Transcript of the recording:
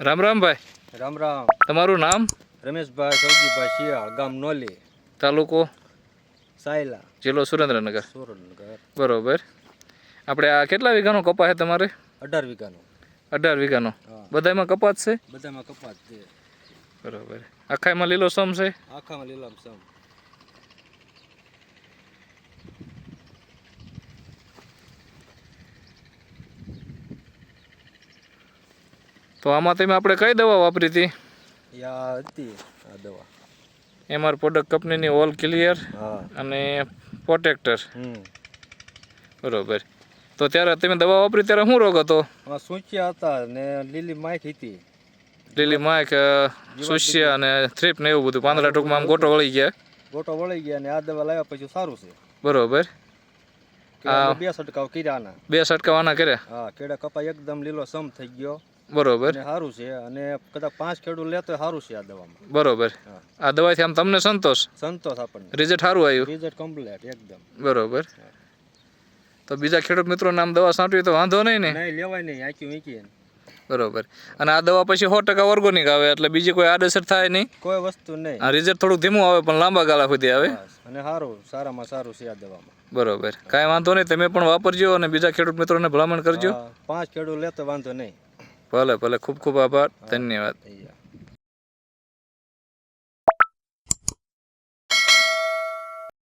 રામ રામ ભાઈ. રામ રામ. તમારું નામ? રમેશભાઈ સૌજીભાઈ શિયાળ ગામ નોલી. તાલુકો? સાયલા. જિલ્લો સુરેન્દ્રનગર. સુરેન્દ્રનગર. બરોબર. આપણે આ કેટલા વીઘાનો કપા છે તમારે? અઢાર વીઘાનો. અઢાર વીઘાનો. બધામાં કપાત છે? બધામાં કપાસ છે. બરોબર. આખામાં લીલો સમ છે? આખામાં લીલો સમ. તો આમાં તમે આપણે કઈ દવા વાપરી હતી? હતી આ દવા. એમઆર પ્રોડક્ટ કંપનીની ઓલ ક્લિયર હા. અને પ્રોટેક્ટર હમ. બરોબર. તો ત્યારે તમે દવા વાપરી ત્યારે શું રોગ હતો? સૂચ્યા હતા ને લીલી માઇક હતી. લીલી માઇક સૂચ્યા અને થ્રીપ ને એવું બધું. પાંદડા ટૂંકમાં આમ ગોટો વળી ગયા. ગોટો વળી ગયા ને આ દવા લાવ્યા પછી સારું છે. બરોબર. બે હા. કર્યા બે સટકાવ આના કર્યા? હા કેડા કપા એકદમ લીલો સમ થઈ ગયો. બરોબર. સારું છે અને કદાચ પાંચ ખેડૂત લેતો સારું છે આ દવામાં. બરોબર. આ દવાથી આમ તમને સંતોષ? સંતોષ આપણને. રિઝલ્ટ સારું આવ્યું? રિઝલ્ટ કમ્પ્લીટ એકદમ. બરોબર. તો બીજા ખેડૂત મિત્રો નામ દવા સાંટવી તો વાંધો નહીં ને? નહીં લેવાય નહીં આંકી વીંકી બરોબર. અને આ દવા પછી સો ટકા ઓર્ગોનિક આવે એટલે બીજી કોઈ આડઅસર થાય નહીં? કોઈ વસ્તુ નહીં. આ રિઝલ્ટ થોડુંક ધીમું આવે પણ લાંબા ગાળા સુધી આવે? અને સારું સારામાં સારું છે આ દવામાં. બરોબર. કાંઈ વાંધો નહીં તમે પણ વાપરજો અને બીજા ખેડૂત મિત્રોને ભલામણ કરજો. પાંચ ખેડૂત લેતો વાંધો નહીં. ભલે ભલે. ખૂબ ખૂબ આભાર. ધન્યવાદ.